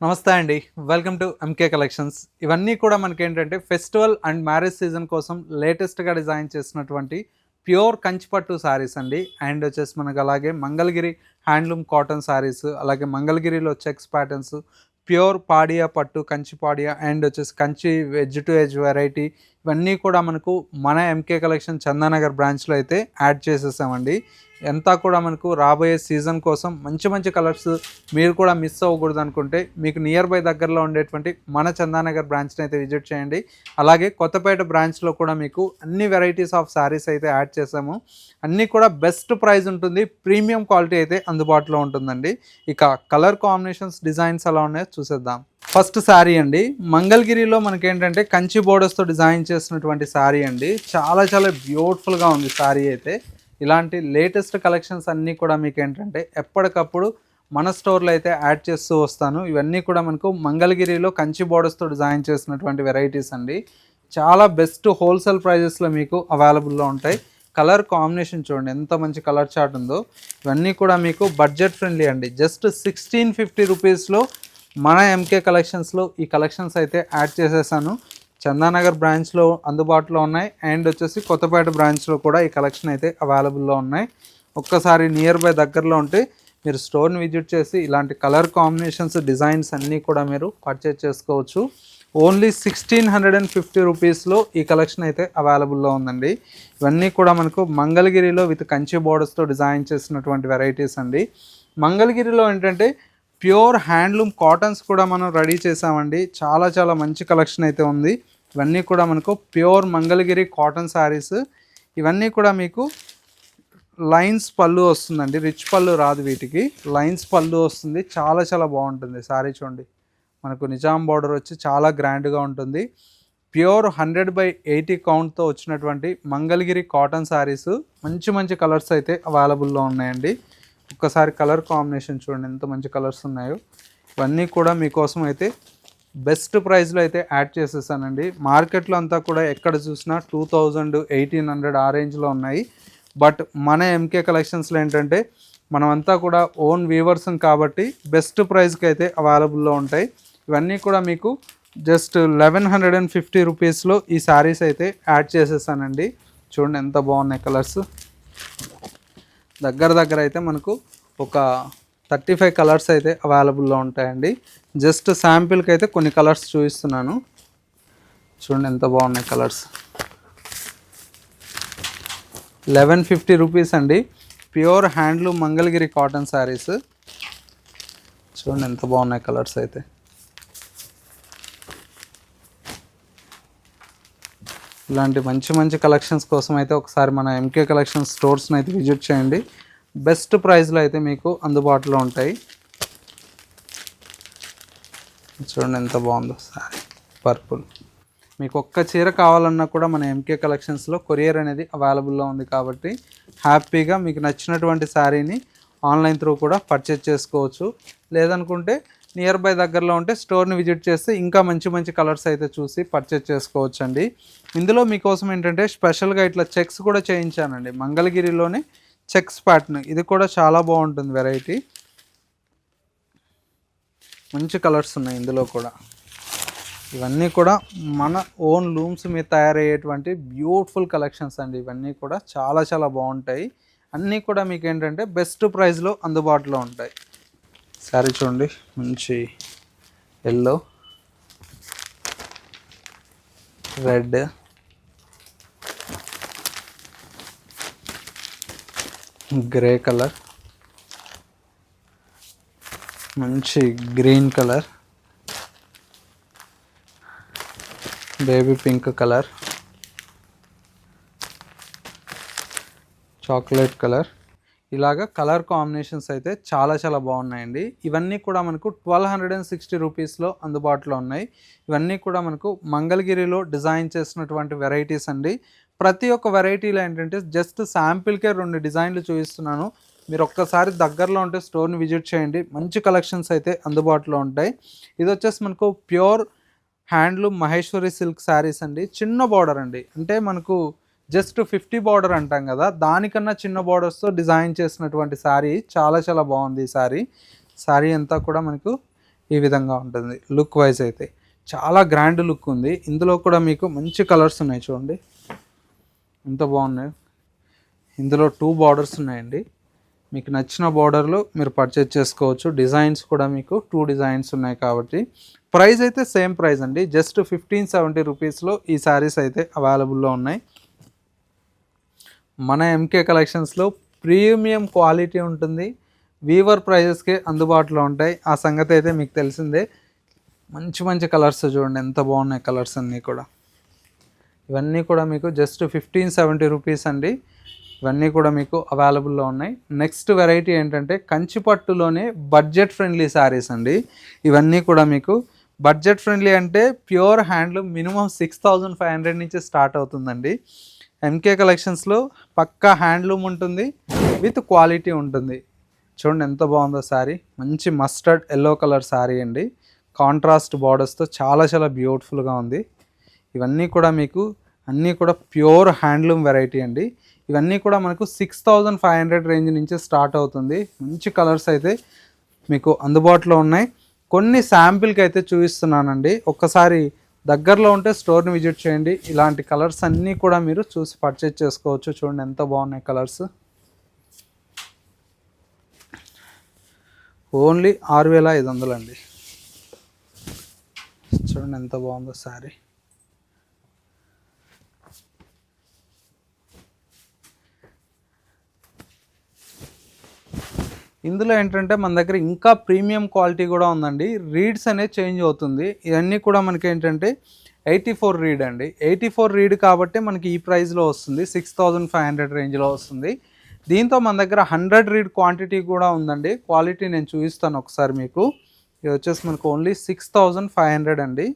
నమస్తే అండి. Welcome to MK collections ఇవన్నీ కూడా మనకి ఏంటంటే ఫెస్టివల్ అండ్ మ్యారేజ్ సీజన్ కోసం లేటెస్ట్గా డిజైన్ చేసినటువంటి ప్యూర్ కంచిపట్టు శారీస్ అండి. అండ్ వచ్చేసి మనకు అలాగే మంగళగిరి హ్యాండ్లూమ్ కాటన్ శారీస్ అలాగే మంగళగిరిలో చెక్స్ ప్యాటర్న్స్ ప్యూర్ పాడియా పట్టు కంచి పాడియా అండ్ వచ్చేసి కంచి వెజ్ టు వెజ్ వెరైటీ ఇవన్నీ కూడా మనకు మన ఎంకే కలెక్షన్ చందానగర్ బ్రాంచ్లో అయితే యాడ్ చేసేసామండి. ఎంత కూడా మనకు రాబోయే సీజన్ కోసం మంచి మంచి కలర్స్ మీరు కూడా మిస్ అవ్వకూడదు అనుకుంటే మీకు నియర్ బై దగ్గరలో ఉండేటువంటి మన చందానగర్ బ్రాంచ్ని అయితే విజిట్ చేయండి. అలాగే కొత్తపేట బ్రాంచ్లో కూడా మీకు అన్ని వెరైటీస్ ఆఫ్ శారీస్ అయితే యాడ్ చేసాము. అన్నీ కూడా బెస్ట్ ప్రైస్ ఉంటుంది. ప్రీమియం క్వాలిటీ అయితే అందుబాటులో ఉంటుందండి. ఇక కలర్ కాంబినేషన్స్ డిజైన్స్ ఎలా ఉన్నాయో చూసేద్దాం. ఫస్ట్ శారీ అండి. మంగళగిరిలో మనకేంటంటే కంచి బోర్డర్స్తో డిజైన్ చేసినటువంటి శారీ అండి. చాలా చాలా బ్యూటిఫుల్గా ఉంది శారీ అయితే. ఇలాంటి లేటెస్ట్ కలెక్షన్స్ అన్నీ కూడా మీకు ఏంటంటే ఎప్పటికప్పుడు మన స్టోర్లో అయితే యాడ్ చేస్తూ వస్తాను. ఇవన్నీ కూడా మనకు మంగళగిరిలో కంచి బోర్డర్స్తో డిజైన్ చేసినటువంటి వెరైటీస్ అండి. చాలా బెస్ట్ హోల్సేల్ ప్రైజెస్లో మీకు అవైలబుల్లో ఉంటాయి. కలర్ కాంబినేషన్ చూడండి ఎంత మంచి కలర్ చార్ట్ ఉందో. ఇవన్నీ కూడా మీకు బడ్జెట్ ఫ్రెండ్లీ అండి. జస్ట్ సిక్స్టీన్ ఫిఫ్టీ రూపీస్లో మన ఎంకే కలెక్షన్స్లో ఈ కలెక్షన్స్ అయితే యాడ్ చేసేసాను. చందానగర్ బ్రాంచ్లో అందుబాటులో ఉన్నాయి. అండ్ వచ్చేసి కొత్తపేట బ్రాంచ్లో కూడా ఈ కలెక్షన్ అయితే అవైలబుల్లో ఉన్నాయి. ఒక్కసారి నియర్ బై దగ్గరలో ఉంటే మీరు స్టోర్ని విజిట్ చేసి ఇలాంటి కలర్ కాంబినేషన్స్ డిజైన్స్ అన్నీ కూడా మీరు పర్చేజ్ చేసుకోవచ్చు. Only sixteen hundred and fifty రూపీస్లో ఈ కలెక్షన్ అయితే అవైలబుల్లో ఉందండి. ఇవన్నీ కూడా మనకు మంగళగిరిలో విత్ కంచి బోర్డర్స్తో డిజైన్ చేసినటువంటి వెరైటీస్ అండి. మంగళగిరిలో ఏంటంటే ప్యూర్ హ్యాండ్లూమ్ కాటన్స్ కూడా మనం రెడీ చేసామండి. చాలా చాలా మంచి కలెక్షన్ అయితే ఉంది. ఇవన్నీ కూడా మనకు ప్యూర్ మంగళగిరి కాటన్ శారీస్. ఇవన్నీ కూడా మీకు లైన్స్ పళ్ళు వస్తుందండి. రిచ్ పళ్ళు రాదు వీటికి. లైన్స్ పళ్ళు వస్తుంది. చాలా చాలా బాగుంటుంది శారీ చూడండి. మనకు నిజాం బార్డర్ వచ్చి చాలా గ్రాండ్గా ఉంటుంది. ప్యూర్ హండ్రెడ్ బై ఎయిటీ కౌంట్తో వచ్చినటువంటి మంగళగిరి కాటన్ శారీస్. మంచి మంచి కలర్స్ అయితే అవైలబుల్లో ఉన్నాయండి. ఒక్కసారి కలర్ కాంబినేషన్ చూడండి ఎంత మంచి కలర్స్ ఉన్నాయో. ఇవన్నీ కూడా మీకోసం అయితే బెస్ట్ ప్రైస్లో అయితే యాడ్ చేసేసానండి. మార్కెట్లో అంతా కూడా ఎక్కడ చూసినా టూ థౌజండ్ ఎయిటీన్ హండ్రెడ్ ఆ రేంజ్లో ఉన్నాయి. బట్ మన ఎంకే కలెక్షన్స్లో ఏంటంటే మనమంతా కూడా ఓన్ వీవర్స్ కాబట్టి బెస్ట్ ప్రైస్కి అయితే అవైలబుల్లో ఉంటాయి. ఇవన్నీ కూడా మీకు just eleven hundred and fifty రూపీస్లో ఈ శారీస్ అయితే యాడ్ చేసేసానండి. చూడండి ఎంత బాగున్నాయి కలర్స్. దగ్గర దగ్గర అయితే మనకు ఒక థర్టీ ఫైవ్ కలర్స్ అయితే అవైలబుల్లో ఉంటాయండి. జస్ట్ శాంపిల్కి అయితే కొన్ని కలర్స్ చూపిస్తున్నాను. చూడండి ఎంత బాగున్నాయి కలర్స్. లెవెన్ ఫిఫ్టీ రూపీస్ అండి. Pure handloom Mangalagiri cotton sarees. చూడండి ఎంత బాగున్నాయి కలర్స్ అయితే. ఇలాంటి మంచి మంచి కలెక్షన్స్ కోసం అయితే ఒకసారి మన ఎంకే కలెక్షన్ స్టోర్స్ని అయితే విజిట్ చేయండి. బెస్ట్ ప్రైస్లో అయితే మీకు అందుబాటులో ఉంటాయి. చూడండి ఎంత బాగుందో సారీ పర్పుల్ మీకు ఒక్క చీర కావాలన్నా కూడా మన ఎంకే కలెక్షన్స్లో కొరియర్ అనేది అవైలబుల్లో ఉంది కాబట్టి హ్యాపీగా మీకు నచ్చినటువంటి శారీని ఆన్లైన్ త్రూ కూడా పర్చేజ్ చేసుకోవచ్చు. లేదనుకుంటే నియర్ బై దగ్గరలో ఉంటే స్టోర్ని విజిట్ చేస్తే ఇంకా మంచి మంచి కలర్స్ అయితే చూసి పర్చేజ్ చేసుకోవచ్చు అండి ఇందులో మీకోసం ఏంటంటే స్పెషల్గా ఇట్లా చెక్స్ కూడా చేయించానండి. మంగళగిరిలోనే చెక్స్ ప్యాటర్న్ ఇది కూడా చాలా బాగుంటుంది వెరైటీ మంచి కలర్స్ ఉన్నాయి ఇందులో కూడా. ఇవన్నీ కూడా మన ఓన్ లూమ్స్ మీద తయారయ్యేటువంటి బ్యూటిఫుల్ కలెక్షన్స్ అండి. ఇవన్నీ కూడా చాలా చాలా బాగుంటాయి. అన్నీ కూడా మీకు ఏంటంటే బెస్ట్ ప్రైస్లో అందుబాటులో ఉంటాయి. శారీ చూడండి మంచి ఎల్లో రెడ్ గ్రే కలర్ మంచి green colour baby pink colour chocolate colour ఇలాగ కలర్ కాంబినేషన్స్ అయితే చాలా చాలా బాగున్నాయండి. ఇవన్నీ కూడా మనకు ట్వెల్వ్ హండ్రెడ్ అండ్ సిక్స్టీ రూపీస్లో అందుబాటులో ఉన్నాయి. ఇవన్నీ కూడా మనకు మంగళగిరిలో డిజైన్ చేసినటువంటి వెరైటీస్ అండి. ప్రతి ఒక్క వెరైటీలో ఏంటంటే జస్ట్ శాంపిల్కే రెండు డిజైన్లు చూపిస్తున్నాను. మీరు ఒక్కసారి దగ్గరలో ఉంటే స్టోర్ని విజిట్ చేయండి. మంచి కలెక్షన్స్ అయితే అందుబాటులో ఉంటాయి. ఇది వచ్చేసి మనకు pure handloom Maheshwari silk sarees అండి. చిన్న బార్డర్ అండి. అంటే మనకు జస్ట్ ఫిఫ్టీ బార్డర్ అంటాం కదా దానికన్నా చిన్న బార్డర్స్తో డిజైన్ చేసినటువంటి శారీ చాలా చాలా బాగుంది ఈ శారీ. శారీ అంతా కూడా మనకు ఈ విధంగా ఉంటుంది లుక్ వైజ్ అయితే. చాలా గ్రాండ్ లుక్ ఉంది. ఇందులో కూడా మీకు మంచి కలర్స్ ఉన్నాయి చూడండి. ఎంత బాగున్నాయి. ఇందులో టూ బార్డర్స్ ఉన్నాయండి. మీకు నచ్చిన బార్డర్లు మీరు పర్చేజ్ చేసుకోవచ్చు. డిజైన్స్ కూడా మీకు టూ డిజైన్స్ ఉన్నాయి కాబట్టి. ప్రైస్ అయితే సేమ్ ప్రైస్ అండి. జస్ట్ ఫిఫ్టీన్ సెవెంటీ రూపీస్లో ఈ శారీస్ అయితే అవైలబుల్లో ఉన్నాయి. మన ఎంకే కలెక్షన్స్లో ప్రీమియం క్వాలిటీ ఉంటుంది. వీవర్ ప్రైజెస్కి అందుబాటులో ఉంటాయి. ఆ సంగతి అయితే మీకు తెలిసిందే. మంచి మంచి కలర్స్ చూడండి. ఎంత బాగున్నాయి కలర్స్ అన్నీ కూడా. ఇవన్నీ కూడా మీకు జస్ట్ ఫిఫ్టీన్ సెవెంటీ రూపీస్ అండి. ఇవన్నీ కూడా మీకు అవైలబుల్లో ఉన్నాయి. నెక్స్ట్ వెరైటీ ఏంటంటే కంచిపట్టులోనే బడ్జెట్ ఫ్రెండ్లీ శారీస్ అండి. ఇవన్నీ కూడా మీకు బడ్జెట్ ఫ్రెండ్లీ అంటే pure handloom minimum six thousand five hundred నుంచి స్టార్ట్ అవుతుందండి. ఎంకే కలెక్షన్స్లో పక్కా హ్యాండ్లూమ్ ఉంటుంది విత్ క్వాలిటీ ఉంటుంది. చూడండి ఎంత బాగుందో శారీ మంచి మస్టర్డ్ ఎల్లో కలర్ శారీ అండి. కాంట్రాస్ట్ బార్డర్స్తో చాలా చాలా బ్యూటిఫుల్గా ఉంది. ఇవన్నీ కూడా మీకు అన్నీ కూడా ప్యూర్ హ్యాండ్లూమ్ వెరైటీ అండి. ఇవన్నీ కూడా మనకు six thousand five hundred range నుంచి స్టార్ట్ అవుతుంది. మంచి కలర్స్ అయితే మీకు అందుబాటులో ఉన్నాయి. కొన్ని శాంపిల్కి అయితే చూపిస్తున్నానండి. ఒక్కసారి దగ్గరలో ఉంటే స్టోర్ని విజిట్ చేయండి. ఇలాంటి కలర్స్ అన్నీ కూడా మీరు చూసి పర్చేజ్ చేసుకోవచ్చు. చూడండి ఎంత బాగున్నాయి కలర్స్ ఓన్లీ ఆరు వేల ఐదు వందలు అండి. చూడండి ఎంత బాగుందో శారీ. ఇందులో ఏంటంటే మన దగ్గర ఇంకా ప్రీమియం క్వాలిటీ కూడా ఉందండి. రీడ్స్ అనేది చేంజ్ అవుతుంది. ఇవన్నీ కూడా మనకి ఏంటంటే ఎయిటీ ఫోర్ రీడ్ అండి. ఎయిటీ ఫోర్ రీడ్ కాబట్టి మనకి ఈ ప్రైస్లో వస్తుంది. సిక్స్ థౌజండ్ ఫైవ్ హండ్రెడ్ రేంజ్లో వస్తుంది. దీంతో మన దగ్గర హండ్రెడ్ రీడ్ క్వాంటిటీ కూడా ఉందండి. క్వాలిటీ నేను చూపిస్తాను ఒకసారి మీకు. ఇది వచ్చేసి మనకు only six thousand five hundred అండి.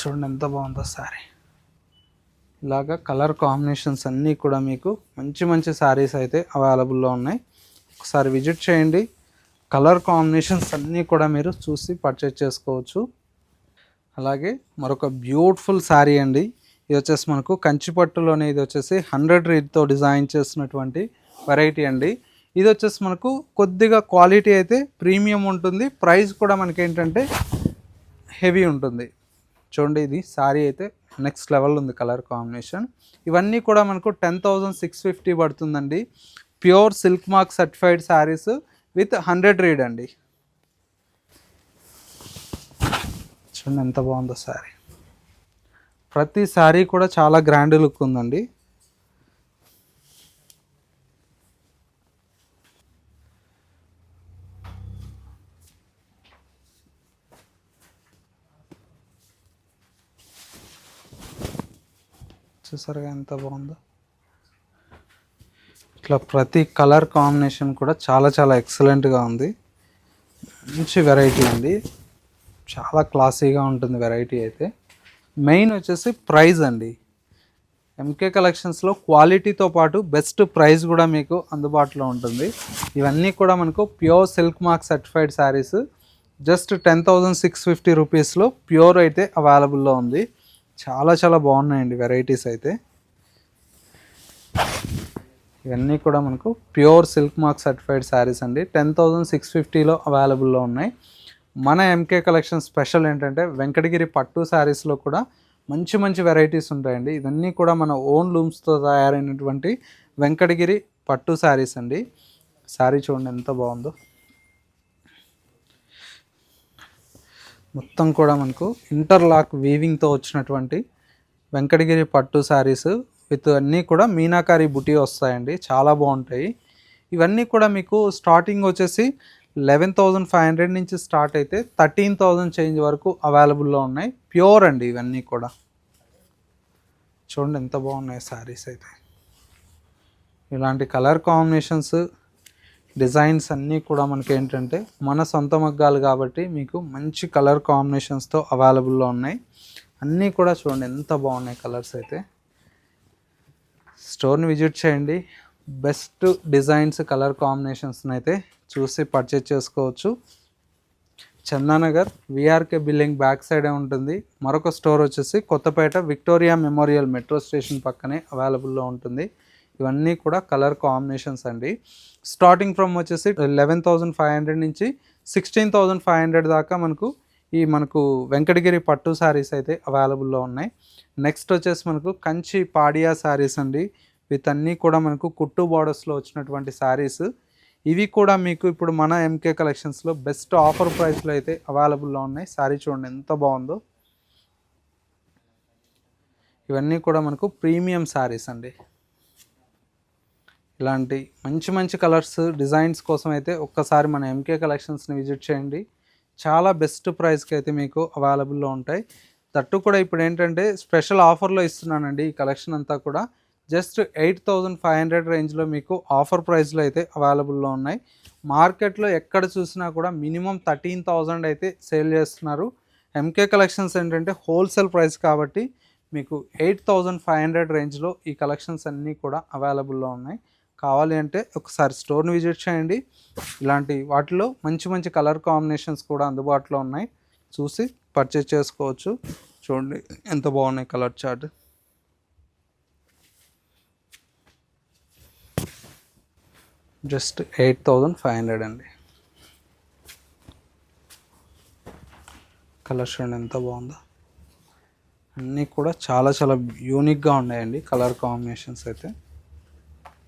చూడండి ఎంత బాగుందో సారీ. ఇలాగా కలర్ కాంబినేషన్స్ అన్నీ కూడా మీకు మంచి మంచి శారీస్ అయితే అవైలబుల్లో ఉన్నాయి. ఒకసారి విజిట్ చేయండి. కలర్ కాంబినేషన్స్ అన్నీ కూడా మీరు చూసి పర్చేజ్ చేసుకోవచ్చు. అలాగే మరొక బ్యూటిఫుల్ శారీ అండి. ఇది వచ్చేసి మనకు కంచిపట్టులోనే ఇది వచ్చేసి హండ్రెడ్ రీడ్తో డిజైన్ చేసినటువంటి వెరైటీ అండి. ఇది వచ్చేసి మనకు కొద్దిగా క్వాలిటీ అయితే ప్రీమియం ఉంటుంది. ప్రైస్ కూడా మనకి ఏంటంటే హెవీ ఉంటుంది. చూడండి ఇది శారీ అయితే నెక్స్ట్ లెవెల్ ఉంది కలర్ కాంబినేషన్. ఇవన్నీ కూడా మనకు టెన్ థౌజండ్ సిక్స్ ఫిఫ్టీ పడుతుందండి. Pure silk mark certified sarees with hundred reed అండి. చూడండి ఎంత బాగుందో శారీ ప్రతి శారీ కూడా చాలా గ్రాండ్ లుక్ ఉందండి. చూసారుగా ఎంత బాగుందో. ఇట్లా ప్రతి కలర్ కాంబినేషన్ కూడా చాలా చాలా ఎక్సలెంట్గా ఉంది. మంచి వెరైటీ అండి. చాలా క్లాసీగా ఉంటుంది వెరైటీ అయితే. మెయిన్ వచ్చేసి ప్రైజ్ అండి. ఎంకే కలెక్షన్స్లో క్వాలిటీతో పాటు బెస్ట్ ప్రైస్ కూడా మీకు అందుబాటులో ఉంటుంది. ఇవన్నీ కూడా మనకు pure silk mark certified sarees just ten thousand six fifty రూపీస్లో ప్యూర్ అయితే అవైలబుల్లో ఉంది. చాలా చాలా బాగున్నాయండి వెరైటీస్ అయితే. ఇవన్నీ కూడా మనకు pure silk mark certified sarees అండి. టెన్ థౌజండ్ సిక్స్ ఫిఫ్టీలో అవైలబుల్లో ఉన్నాయి. మన ఎంకే కలెక్షన్ స్పెషల్ ఏంటంటే వెంకటగిరి పట్టు శారీస్లో కూడా మంచి మంచి వెరైటీస్ ఉంటాయండి. ఇవన్నీ కూడా మన ఓన్ లూమ్స్తో తయారైనటువంటి వెంకటగిరి పట్టు శారీస్ అండి. శారీ చూడండి ఎంత బాగుందో. మొత్తం కూడా మనకు ఇంటర్లాక్ వీవింగ్తో వచ్చినటువంటి వెంకటగిరి పట్టు శారీస్ విత్ అన్నీ కూడా మీనాకారి బుటీ వస్తాయండి. చాలా బాగుంటాయి. ఇవన్నీ కూడా మీకు స్టార్టింగ్ వచ్చేసి లెవెన్ థౌజండ్ ఫైవ్ హండ్రెడ్ నుంచి స్టార్ట్ అయితే థర్టీన్ థౌజండ్ చేంజ్ వరకు అవైలబుల్లో ఉన్నాయి. ప్యూర్ అండి ఇవన్నీ కూడా. చూడండి ఎంత బాగున్నాయి శారీస్ అయితే. ఇలాంటి కలర్ కాంబినేషన్స్ డిజైన్స్ అన్నీ కూడా మనకి ఏంటంటే మన సొంత మగ్గాలు కాబట్టి మీకు మంచి కలర్ కాంబినేషన్స్తో అవైలబుల్లో ఉన్నాయి. అన్నీ కూడా చూడండి ఎంత బాగున్నాయి కలర్స్ అయితే. స్టోర్ని విజిట్ చేయండి. బెస్ట్ డిజైన్స్ కలర్ కాంబినేషన్స్ని అయితే చూసి పర్చేజ్ చేసుకోవచ్చు. చందానగర్ విఆర్కే బిల్డింగ్ బ్యాక్ సైడే ఉంటుంది. మరొక స్టోర్ వచ్చేసి Kothapet Victoria Memorial metro station పక్కనే అవైలబుల్లో ఉంటుంది. ఇవన్నీ కూడా కలర్ కాంబినేషన్స్ అండి. స్టార్టింగ్ ఫ్రమ్ వచ్చేసి లెవెన్ థౌజండ్ ఫైవ్ హండ్రెడ్ నుంచి సిక్స్టీన్ థౌజండ్ ఫైవ్ హండ్రెడ్ దాకా మనకు ఈ మనకు వెంకటగిరి పట్టు శారీస్ అయితే అవైలబుల్లో ఉన్నాయి. నెక్స్ట్ వచ్చేసి మనకు కంచి పాడియా శారీస్ అండి. విత్ అన్నీ కూడా మనకు కుట్టు బార్డర్స్లో వచ్చినటువంటి శారీస్ ఇవి కూడా మీకు ఇప్పుడు మన ఎంకే కలెక్షన్స్లో బెస్ట్ ఆఫర్ ప్రైస్లో అయితే అవైలబుల్లో ఉన్నాయి. శారీ చూడండి ఎంత బాగుందో. ఇవన్నీ కూడా మనకు ప్రీమియం శారీస్ అండి. ఇలాంటి మంచి మంచి కలర్స్ డిజైన్స్ కోసం అయితే ఒక్కసారి మన ఎంకే కలెక్షన్స్ని విజిట్ చేయండి. చాలా బెస్ట్ ప్రైస్కి అయితే మీకు అవైలబుల్లో ఉంటాయి. తట్టు కూడా ఇప్పుడు ఏంటంటే స్పెషల్ ఆఫర్లో ఇస్తున్నానండి ఈ కలెక్షన్ అంతా కూడా. Just eight thousand five hundred రేంజ్లో మీకు ఆఫర్ ప్రైస్లో అయితే అవైలబుల్లో ఉన్నాయి. మార్కెట్లో ఎక్కడ చూసినా కూడా మినిమం థర్టీన్ థౌజండ్ అయితే సేల్ చేస్తున్నారు. ఎంకే కలెక్షన్స్ ఏంటంటే హోల్సేల్ ప్రైస్ కాబట్టి మీకు ఎయిట్ థౌజండ్ ఫైవ్ హండ్రెడ్ రేంజ్లో ఈ కలెక్షన్స్ అన్నీ కూడా అవైలబుల్లో ఉన్నాయి. కావాలి అంటే ఒకసారి స్టోర్ని విజిట్ చేయండి. ఇలాంటి వాటిలో మంచి మంచి కలర్ కాంబినేషన్స్ కూడా అందుబాటులో ఉన్నాయి. చూసి పర్చేస్ చేసుకోవచ్చు. చూడండి ఎంత బాగున్నాయి colour chart. Just eight thousand five hundred అండి. కలర్ చూడండి ఎంత బాగుందో. అన్నీ కూడా చాలా చాలా యూనిక్గా ఉన్నాయండి కలర్ కాంబినేషన్స్ అయితే.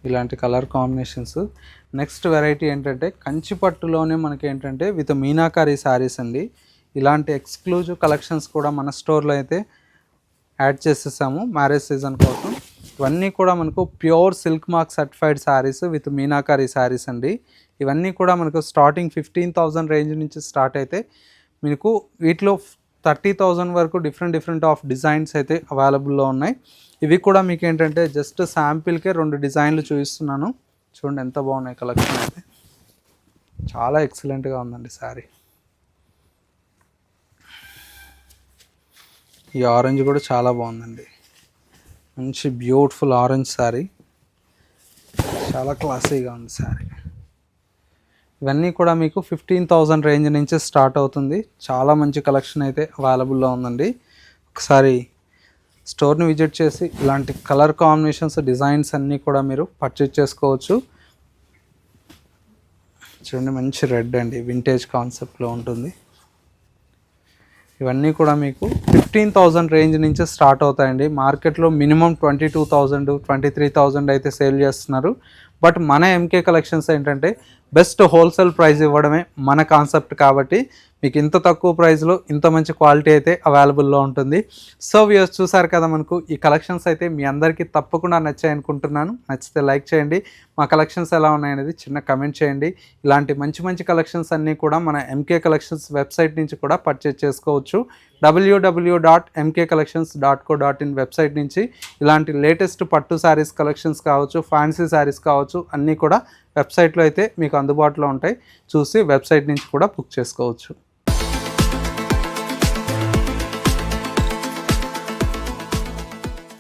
ఇలాంటి కలర్ కాంబినేషన్స్. నెక్స్ట్ వెరైటీ ఏంటంటే కంచి పట్టులోనే మనకి ఏంటంటే విత్ మీనాకారి శారీస్ అండి. ఇలాంటి ఎక్స్క్లూజివ్ కలెక్షన్స్ కూడా మన స్టోర్లో అయితే యాడ్ చేసేసాము మ్యారేజ్ సీజన్ కోసం. ఇవన్నీ కూడా మనకు pure silk mark certified sarees with Meenakari sarees అండి. ఇవన్నీ కూడా మనకు స్టార్టింగ్ ఫిఫ్టీన్ థౌజండ్ రేంజ్ నుంచి స్టార్ట్ అయితే మీకు వీటిలో థర్టీ థౌజండ్ వరకు డిఫరెంట్ డిఫరెంట్ ఆఫ్ డిజైన్స్ అయితే అవైలబుల్లో ఉన్నాయి. ఇవి కూడా మీకు ఏంటంటే జస్ట్ శాంపిల్కే రెండు డిజైన్లు చూపిస్తున్నాను. చూడండి ఎంత బాగున్నాయి కలెక్షన్ అయితే. చాలా ఎక్సలెంట్గా ఉందండి శారీ. ఈ ఆరెంజ్ కూడా చాలా బాగుందండి. మంచి బ్యూటిఫుల్ ఆరెంజ్ శారీ. చాలా క్లాసీగా ఉంది శారీ. ఇవన్నీ కూడా మీకు ఫిఫ్టీన్ థౌజండ్ రేంజ్ నుంచి స్టార్ట్ అవుతుంది. చాలా మంచి కలెక్షన్ అయితే అవైలబుల్లో ఉందండి. ఒకసారి స్టోర్ని విజిట్ చేసి ఇలాంటి కలర్ కాంబినేషన్స్ డిజైన్స్ అన్నీ కూడా మీరు పర్చేజ్ చేసుకోవచ్చు. చూడండి మంచి రెడ్ అండి. వింటేజ్ కాన్సెప్ట్లో ఉంటుంది. ఇవన్నీ కూడా మీకు ఫిఫ్టీన్ థౌజండ్ రేంజ్ నుంచి స్టార్ట్ అవుతాయండి. మార్కెట్లో minimum twenty two thousand twenty three thousand అయితే సేల్ చేస్తున్నారు. బట్ మన ఎంకే కలెక్షన్స్ ఏంటంటే బెస్ట్ హోల్సేల్ ప్రైస్ ఇవ్వడమే మన కాన్సెప్ట్ కాబట్టి మీకు ఇంత తక్కువ ప్రైస్లో ఇంత మంచి క్వాలిటీ అయితే అవైలబుల్లో ఉంటుంది. సో వ్యూస్ చూసారు కదా మనకు ఈ కలెక్షన్స్ అయితే మీ అందరికీ తప్పకుండా నచ్చాయి అనుకుంటున్నాను. నచ్చితే లైక్ చేయండి. మా కలెక్షన్స్ ఎలా ఉన్నాయనేది చిన్న కమెంట్ చేయండి. ఇలాంటి మంచి మంచి కలెక్షన్స్ అన్నీ కూడా మన ఎంకే కలెక్షన్స్ వెబ్సైట్ నుంచి కూడా పర్చేజ్ చేసుకోవచ్చు. W W dot MK collections dot co dot in website నుంచి ఇలాంటి లేటెస్ట్ పట్టు శారీస్ కలెక్షన్స్ కావచ్చు ఫ్యాన్సీ శారీస్ కావచ్చు అన్నీ కూడా వెబ్సైట్లో అయితే మీకు అందుబాటులో ఉంటాయి. చూసి వెబ్సైట్ నుంచి కూడా బుక్ చేసుకోవచ్చు.